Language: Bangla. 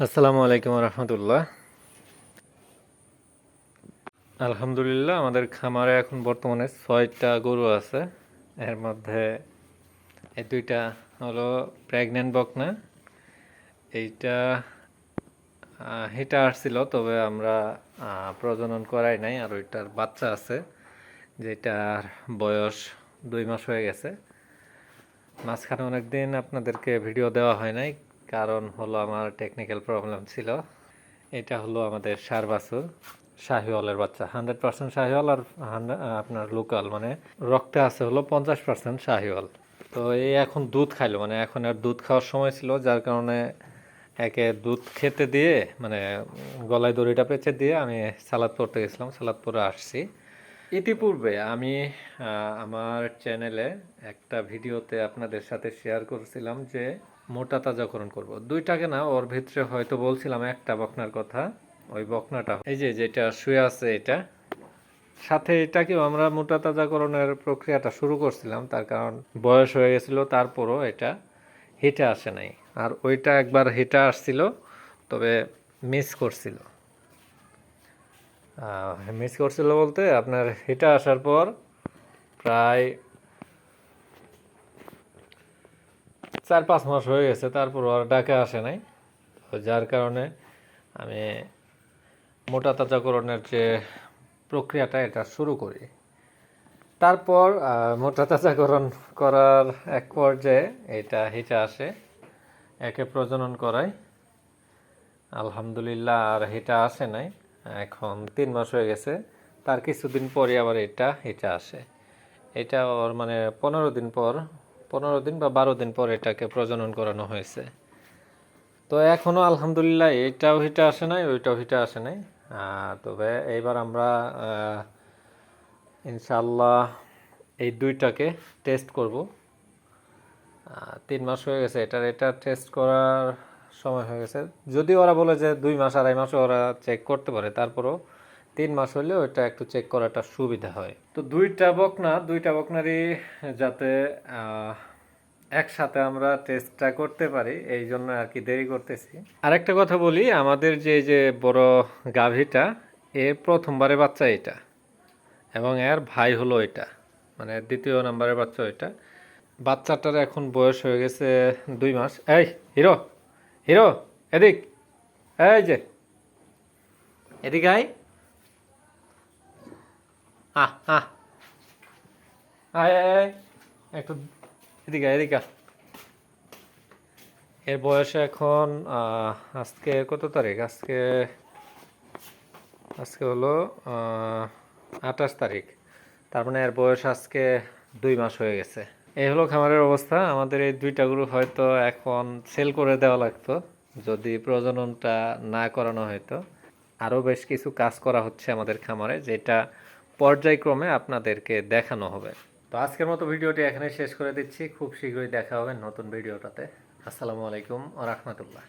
আসসালামু আলাইকুম রহমতুল্লাহ। আলহামদুলিল্লাহ, আমাদের খামারে এখন বর্তমানে ছয়টা গরু আছে। এর মধ্যে এই দুইটা হলো প্রেগনেন্ট বকনা। এইটা হিটা আসছিল, তবে আমরা প্রজনন করাই নাই, আর ওইটার বাচ্চা আছে, যেটার বয়স দুই মাস হয়ে গেছে। মাঝখানে অনেক দিন আপনাদেরকে ভিডিও দেওয়া হয় নাই কারণ হলো আমার টেকনিক্যাল প্রবলেম ছিল। এটা হলো আমাদের সার বাছুর শাহিওয়ালের বাচ্চা। হান্ড্রেড পার্সেন্ট শাহিওয়াল আর 100 আপনার লোকাল মানে রক্তে আছে হলো পঞ্চাশ পার্সেন্ট শাহিওয়াল। তো এই এখন দুধ খাইলো মানে এখন আর দুধ খাওয়ার সময় ছিল, যার কারণে একে দুধ খেতে দিয়ে মানে গলায় দড়িটা পেঁচে দিয়ে আমি সালাদ পড়তে গেছিলাম, সালাদ পরে আসছি। ইতিপূর্বে আমি আমার চ্যানেলে একটা ভিডিওতে আপনাদের সাথে শেয়ার করেছিলাম যে মোটা তাজাকরণ করব। দুইটাকে না, ওর ভিতরে হয়তো বলছিলাম একটা বকনার কথা, ওই বকনাটা। এই যে, যেটা শুয়ে আছে এটা। সাথে এটাকেও আমরা মোটা তাজাকরণের প্রক্রিয়াটা শুরু করছিলাম, তার কারণ বয়স হয়ে গেছিল, তারপরও এটা হিটে আসে নাই। আর ওইটা একবার হিটে আসছিল, তবে মিস করছিল। মিস করছিল বলতে আপনার হিটা আসার পর প্রায় চার পাঁচ মাস হয়ে গেছে তারপর আর ডাকে আসে নাই। তো যার কারণে আমি মোটা তাজাকরণের যে প্রক্রিয়াটা, এটা শুরু করি। তারপর মোটা তাজাকরণ করার এক পর্যায়ে এটা হিটা আসে, একে প্রজনন করাই। আলহামদুলিল্লাহ, আর এটা আসে নাই। এখন তিন মাস হয়ে গেছে, তার কিছুদিন পরে আবার এটা এটা আসে। এটা ওর মানে পনেরো দিন পর পনেরো দিন বা বারো দিন পর এটাকে প্রজনন করানো হয়েছে। তো এখনও আলহামদুলিল্লাহ এটাও হিটা আসে নাই, ওইটাও হিটা আসে নাই। তবে এইবার আমরা ইনশাল্লাহ এই দুইটাকে টেস্ট করব। তিন মাস হয়ে গেছে, এটার এটা টেস্ট করার সময় হয়ে গেছে। যদি ওরা বলে যে দুই মাস, আড়াই মাসে ওরা চেক করতে পারে, তারপরও তিন মাস হলে এটা একটু চেক করাটা সুবিধা হয়। তো দুইটা বকনা দুইটা বকনারই যাতে একসাথে আমরা টেস্টটা করতে পারি এই জন্য আর কি দেরি করতেছি। আরেকটা কথা বলি আমাদের যে যে বড় গাভীটা এর প্রথমবারে বাচ্চা এটা এবং এর ভাই হলো এটা মানে দ্বিতীয় নাম্বারের বাচ্চা এটা। বাচ্চাটার এখন বয়স হয়ে গেছে দুই মাস। এই হিরো হিরো এদিক এই যে। এদিক আয়। আহ আহ। একটু এদিকে এদিকে এর বয়স এখন আজকে কত তারিখ? আজকে আজকে হলো আঠাশ তারিখ। তার মানে এর বয়স আজকে দুই মাস হয়ে গেছে। এই হলো খামারের অবস্থা। আমাদের এই দুইটা গরু হয়তো এখন সেল করে দেওয়া লাগতো। যদি প্রজননটা না করানো হয়তো। আরও বেশ কিছু কাজ করা হচ্ছে আমাদের খামারে, যেটা পর্যায়ক্রমে আপনাদেরকে দেখানো হবে। তো আজকের মতো ভিডিওটি এখানে শেষ করে দিচ্ছি। খুব শীঘ্রই দেখা হবে নতুন ভিডিওটাতে। আসসালামু আলাইকুম ও রহমতুল্লাহ।